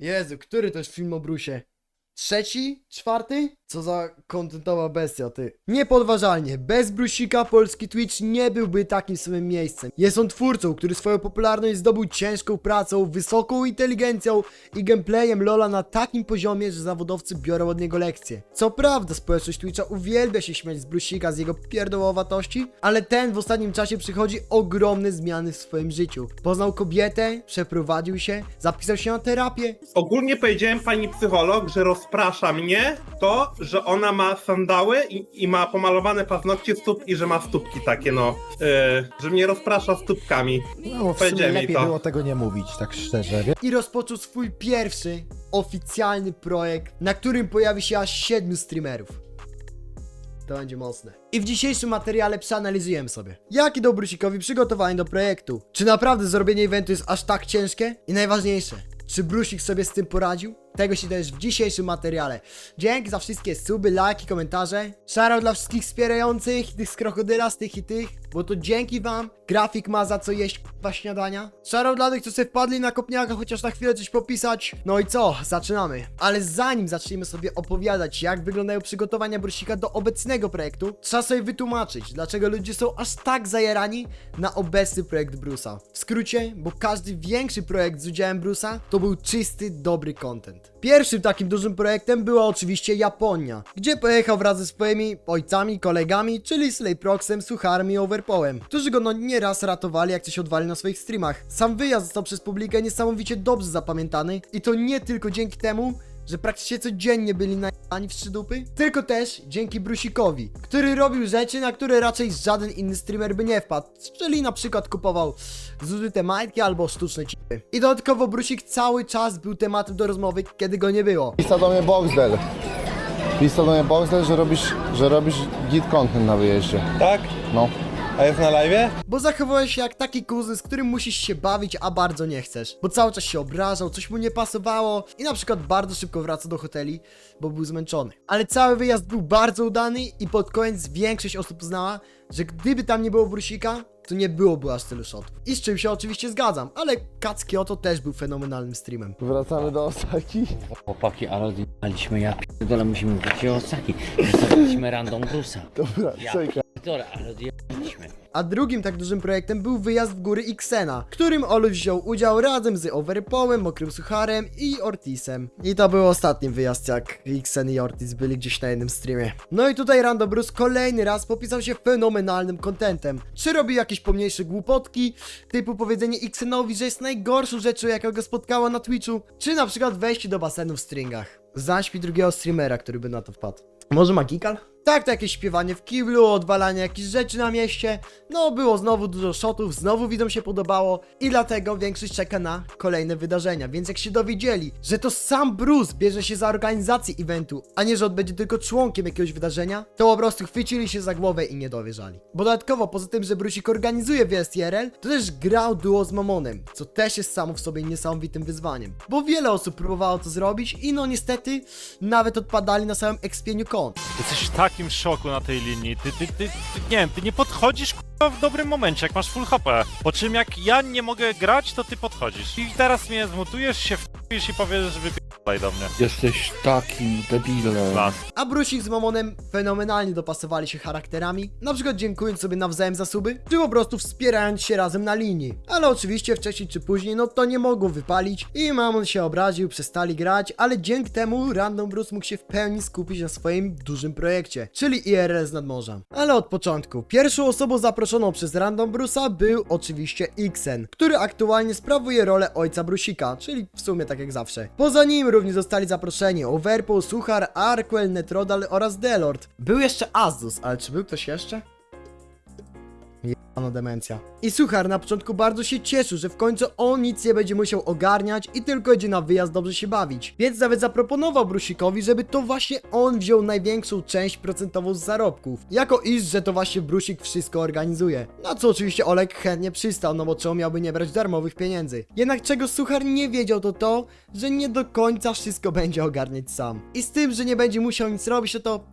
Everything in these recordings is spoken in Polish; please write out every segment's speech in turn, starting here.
Jezu, który to jest film o Brusie? Trzeci? Czwarty? Co za kontentowa bestia, ty. Niepodważalnie, bez Brusika polski Twitch nie byłby takim samym miejscem. Jest on twórcą, który swoją popularność zdobył ciężką pracą, wysoką inteligencją i gameplayem Lola na takim poziomie, że zawodowcy biorą od niego lekcje. Co prawda, społeczność Twitcha uwielbia się śmiać z Brusika, z jego pierdołowatości, ale ten w ostatnim czasie przychodzi ogromne zmiany w swoim życiu. Poznał kobietę, przeprowadził się, zapisał się na terapię, Ogólnie powiedziałem pani psycholog, że rozprasza mnie to, że ona ma sandały i, i ma pomalowane paznokcie stóp i że ma stópki takie, no. Yy, że mnie rozprasza stópkami. No, w sumie lepiej to. było tego nie mówić, tak szczerze. Wie- i rozpoczął swój pierwszy oficjalny projekt, na którym pojawi się aż 7 streamerów. To będzie mocne. I w dzisiejszym materiale przeanalizujemy sobie, jakie dał Brusikowi przygotowanie do projektu. Czy naprawdę zrobienie eventu jest aż tak ciężkie? I najważniejsze, czy Brusik sobie z tym poradził? Tego się dowiesz w dzisiejszym materiale. Dzięki za wszystkie suby, lajki, komentarze. Szaro dla wszystkich wspierających, tych z krokodyla, z tych i tych, bo to dzięki wam grafik ma za co jeść k***a śniadania. Szaro dla tych, co sobie wpadli na kopniaka, chociaż na chwilę coś popisać. No i co? Zaczynamy. Ale zanim zaczniemy sobie opowiadać, jak wyglądają przygotowania Brusika do obecnego projektu, trzeba sobie wytłumaczyć, dlaczego ludzie są aż tak zajarani na obecny projekt Brusa. W skrócie, bo każdy większy projekt z udziałem Brusa to był czysty, dobry content. Pierwszym takim dużym projektem była oczywiście Japonia, gdzie pojechał wraz ze swoimi ojcami, kolegami, czyli Slayproxem, Sucharem i Overpołem, którzy go no nieraz ratowali, jak coś odwali na swoich streamach. Sam wyjazd został przez publikę niesamowicie dobrze zapamiętany i to nie tylko dzięki temu, że praktycznie codziennie byli najani w szydupy, tylko też dzięki Brusikowi, który robił rzeczy, na które raczej żaden inny streamer by nie wpadł, czyli na przykład kupował zużyte majtki albo sztuczne cipy. I dodatkowo Brusik cały czas był tematem do rozmowy, kiedy go nie było. Pisał do mnie Boxdel. Pisał do mnie Boxdel, że robisz, że robisz git content na wyjeździe. Tak? No. A jest na live? Bo zachowałeś się jak taki kuzyn, z którym musisz się bawić, a bardzo nie chcesz. Bo cały czas się obrażał, coś mu nie pasowało i na przykład bardzo szybko wraca do hoteli, bo był zmęczony. Ale cały wyjazd był bardzo udany i pod koniec większość osób uznała, że gdyby tam nie było Brusika, to nie byłoby aż tylu shotów. I z czym się oczywiście zgadzam, ale Kacki Oto też był fenomenalnym streamem. Wracamy do Osaki. Chłopaki, ale odjechaliśmy, ja pierdolę, musimy wrócić do Osaki. Zostawiliśmy random Brusa. Dobra, Ja czekaj. Pierdolę, ale odjechaliśmy. A drugim tak dużym projektem był wyjazd w góry Xena, w którym Olu wziął udział razem z Overpołem, Mokrym Sucharem i Ortisem. I to był ostatni wyjazd, jak Xen i Ortiz byli gdzieś na jednym streamie. No i tutaj Rando Bruce kolejny raz popisał się fenomenalnym kontentem. Czy robił jakieś pomniejsze głupotki, typu powiedzenie Xenowi, że jest najgorszą rzeczą, jaka go spotkała na Twitchu, czy na przykład wejście do basenu w stringach. Zaśpi drugiego streamera, który by na to wpadł. Może Magikal? Tak, to jakieś śpiewanie w kiblu, odwalanie jakichś rzeczy na mieście. No, było znowu dużo shotów, znowu widzom się podobało i dlatego większość czeka na kolejne wydarzenia. Więc jak się dowiedzieli, że to sam Bruce bierze się za organizację eventu, a nie, że on będzie tylko członkiem jakiegoś wydarzenia, to po prostu chwycili się za głowę i nie dowierzali. Bo dodatkowo, poza tym, że Brusik organizuje wjazd IRL, to też grał duo z Mamonem, co też jest samo w sobie niesamowitym wyzwaniem. Bo wiele osób próbowało to zrobić i no niestety nawet odpadali na samym ekspieniu kont. Jesteś w takim szoku na tej linii. Ty, ty, ty, ty nie wiem, ty nie podchodzisz w dobrym momencie, jak masz full HP. Po czym jak ja nie mogę grać, to ty podchodzisz. I teraz mnie zmutujesz, się wpisz i powiesz, że wypierdalaj do mnie. Jesteś takim debilem. A Brusik z Mamonem fenomenalnie dopasowali się charakterami, na przykład dziękując sobie nawzajem za suby, czy po prostu wspierając się razem na linii. Ale oczywiście wcześniej czy później, no to nie mogło wypalić i Mamon się obraził, przestali grać, ale dzięki temu Random Bruce mógł się w pełni skupić na swoim dużym projekcie, czyli IRL z nadmorza. Ale od początku, pierwszą osobą zaproszoną przez Random Bruce'a był oczywiście Xen, który aktualnie sprawuje rolę ojca Brusika, czyli w sumie tak jak zawsze. Poza nim również zostali zaproszeni Overpool, Suchar, Arquel, Netrodal oraz Delord. Był jeszcze Azus, ale czy był ktoś jeszcze? Jebana demencja. I Suchar na początku bardzo się cieszył, że w końcu on nic nie będzie musiał ogarniać i tylko idzie na wyjazd dobrze się bawić. Więc nawet zaproponował Brusikowi, żeby to właśnie on wziął największą część procentową z zarobków. Jako iż, że to właśnie Brusik wszystko organizuje. Na co oczywiście Olek chętnie przystał, no bo czemu miałby nie brać darmowych pieniędzy. Jednak czego Suchar nie wiedział to to, że nie do końca wszystko będzie ogarniać sam. I z tym, że nie będzie musiał nic robić, no to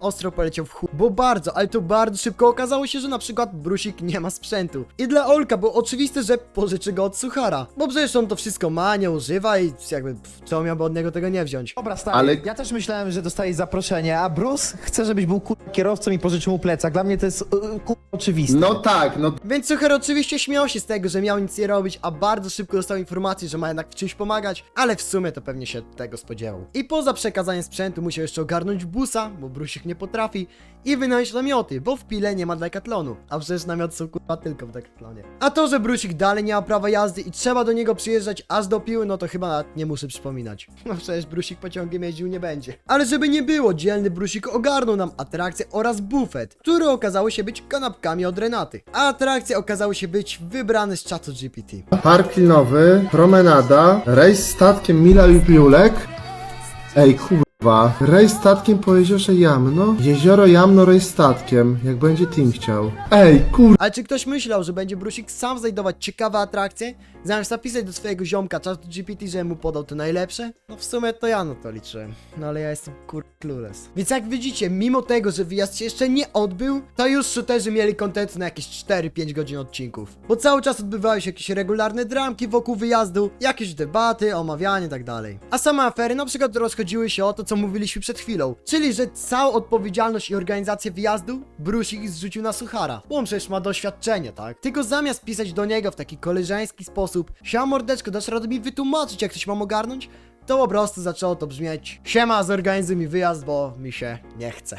ostro poleciał w chuj. Bo bardzo, ale to bardzo szybko okazało się, że na przykład Brusik nie ma sprzętu. I dla Olka było oczywiste, że pożyczy go od Suchara, bo przecież on to wszystko ma, nie używa i jakby pff, co miałby od niego tego nie wziąć. Dobra, stary, Ale- ja też myślałem, że dostałeś zaproszenie, a Bruce chce, żebyś był kur... kierowcą i pożyczył mu plecak. Dla mnie to jest yy, kur... oczywiste. No tak, no Więc Suchar oczywiście śmiał się z tego, że miał nic nie robić, a bardzo szybko dostał informację, że ma jednak w czymś pomagać, ale w sumie to pewnie się tego spodziewał. I poza przekazaniem sprzętu musiał jeszcze ogarnąć busa, bo Brusik nie potrafi, i wynająć namioty, bo w Pile nie ma Decathlonu, a przecież namioty są kurwa tylko w Decathlonie. A to, że Brusik dalej nie ma prawa jazdy i trzeba do niego przyjeżdżać aż do Piły, no to chyba nie muszę przypominać. No przecież Brusik pociągiem jeździł nie będzie. Ale żeby nie było, dzielny Brusik ogarnął nam atrakcję oraz bufet, które okazały się być kanapkami od Renaty. A atrakcje okazały się być wybrane z czatu GPT. Park linowy, promenada, rejs statkiem Mila lub Julek. Ej, kurwa. Rejs statkiem po jeziorze Jamno. Jezioro Jamno, rejs statkiem. Jak będzie team chciał. Ej, kur... Ale czy ktoś myślał, że będzie Brusik sam znajdować ciekawe atrakcje, zamiast napisać do swojego ziomka czatu GPT, że mu podał to najlepsze? No w sumie to ja na to liczyłem. No ale ja jestem kur... clueless. Więc jak widzicie, mimo tego, że wyjazd się jeszcze nie odbył, to już shooterzy mieli kontent na jakieś 4-5 godzin odcinków. Bo cały czas odbywały się jakieś regularne dramki wokół wyjazdu, jakieś debaty, omawianie tak dalej. A same afery na przykład rozchodziły się o to, co mówiliśmy przed chwilą. Czyli, że całą odpowiedzialność i organizację wyjazdu Brusik zrzucił na Suchara. Bo on przecież ma doświadczenie, tak? Tylko zamiast pisać do niego w taki koleżeński sposób, siema mordeczko, dasz radę mi wytłumaczyć, jak coś mam ogarnąć? To po prostu zaczęło to brzmieć Siema, zorganizuj mi wyjazd, bo mi się nie chce.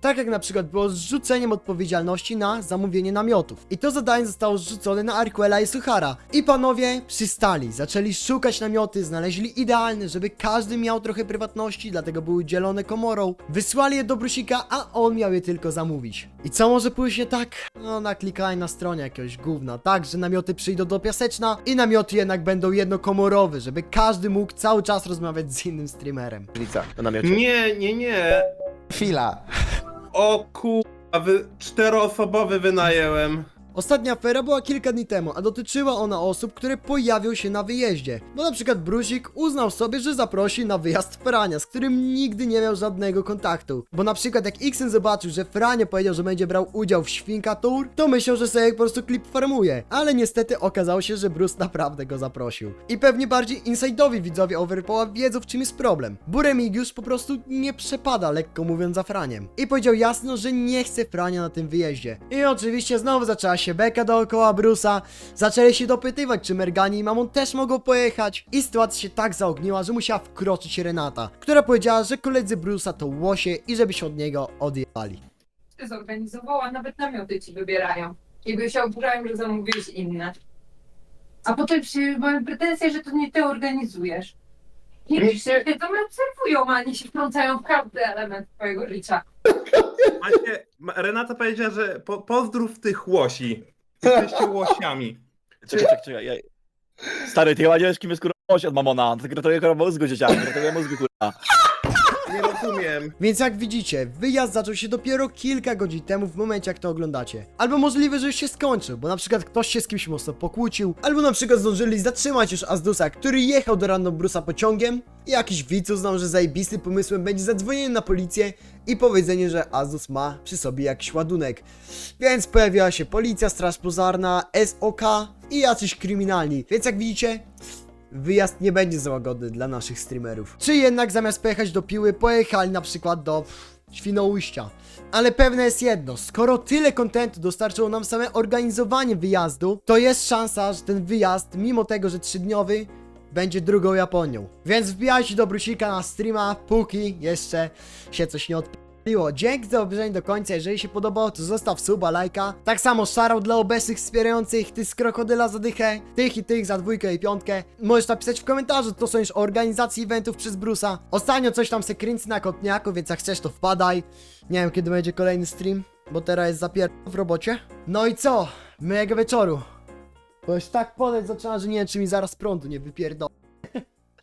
Tak jak na przykład było z rzuceniem odpowiedzialności na zamówienie namiotów. I to zadanie zostało zrzucone na Arquela i Suchara. I panowie przystali, zaczęli szukać namioty, znaleźli idealne, żeby każdy miał trochę prywatności, dlatego były dzielone komorą. Wysłali je do Brusika, a on miał je tylko zamówić. I co może pójść nie tak? No, naklikaj na stronie jakiegoś gówna, tak, że namioty przyjdą do Piaseczna i namioty jednak będą jednokomorowe, żeby każdy mógł cały czas rozmawiać z innym streamerem. Nie, nie, nie. Chwila. O kurwa, wy, czteroosobowy wynajęłem. Ostatnia afera była kilka dni temu, a dotyczyła ona osób, które pojawią się na wyjeździe. Bo na przykład Brusik uznał sobie, że zaprosi na wyjazd Frania, z którym nigdy nie miał żadnego kontaktu. Bo na przykład jak Xen zobaczył, że Frania powiedział, że będzie brał udział w Świnka Tour, to myślał, że sobie po prostu klip farmuje. Ale niestety okazało się, że Bruce naprawdę go zaprosił. I pewnie bardziej inside'owi widzowie Overpoła wiedzą w czym jest problem. Bo Remigiusz po prostu nie przepada, lekko mówiąc, za Franiem. I powiedział jasno, że nie chce Frania na tym wyjeździe. I oczywiście znowu zaczęła się beka dookoła Brusa. Zaczęli się dopytywać, czy Mergani i Mamon też mogą pojechać. I sytuacja się tak zaogniła, że musiała wkroczyć Renata, która powiedziała, że koledzy Brusa to łosie i żeby się od niego odjechali. Ty zorganizowała, nawet namioty ci wybierają. I się oburzają, że zamówiłeś inne. A potem się mają pretensje, że to nie ty organizujesz. Nie się to mnie obserwują, a nie się wtrącają w każdy element twojego życia. Macie, ma- Renata powiedziała, że po, pozdrów tych łosi. Jesteście łosiami. Czekaj, czekaj, czekaj. Ja... Stary, ty chyba nie wiesz, kim jest kurwa oś od mamona. To gratuluję kurwa mózgu dzieciaki, gratuluję mózgu kurwa. Nie rozumiem. Więc jak widzicie, wyjazd zaczął się dopiero kilka godzin temu w momencie jak to oglądacie. Albo możliwe, że już się skończył, bo na przykład ktoś się z kimś mocno pokłócił, albo na przykład zdążyli zatrzymać już Azdusa, który jechał do Random Brusa pociągiem i jakiś widz uznał, że zajebistym pomysłem będzie zadzwonienie na policję i powiedzenie, że Azdus ma przy sobie jakiś ładunek. Więc pojawiła się policja, straż pożarna, SOK i jacyś kryminalni. Więc jak widzicie, wyjazd nie będzie za łagodny dla naszych streamerów. Czy jednak zamiast pojechać do Piły, pojechali na przykład do Świnoujścia. Ale pewne jest jedno, skoro tyle kontentu dostarczyło nam same organizowanie wyjazdu, to jest szansa, że ten wyjazd, mimo tego, że trzydniowy, będzie drugą Japonią. Więc wbijajcie do Brusika na streama, póki jeszcze się coś nie odpaliło. Dzięki za obejrzenie do końca, jeżeli się podobało, to zostaw suba, lajka. Tak samo szarał dla obecnych wspierających, ty z krokodyla za dychę, tych i tych za dwójkę i piątkę. Możesz napisać w komentarzu, to są już organizacji eventów przez Brusa. Ostatnio coś tam se kręci na kotniaku, więc jak chcesz to wpadaj. Nie wiem kiedy będzie kolejny stream, bo teraz jest zapier... w robocie. No i co? Miłego wieczoru. Bo już tak podać zaczyna, że nie wiem czy mi zaraz prądu nie wypierdol.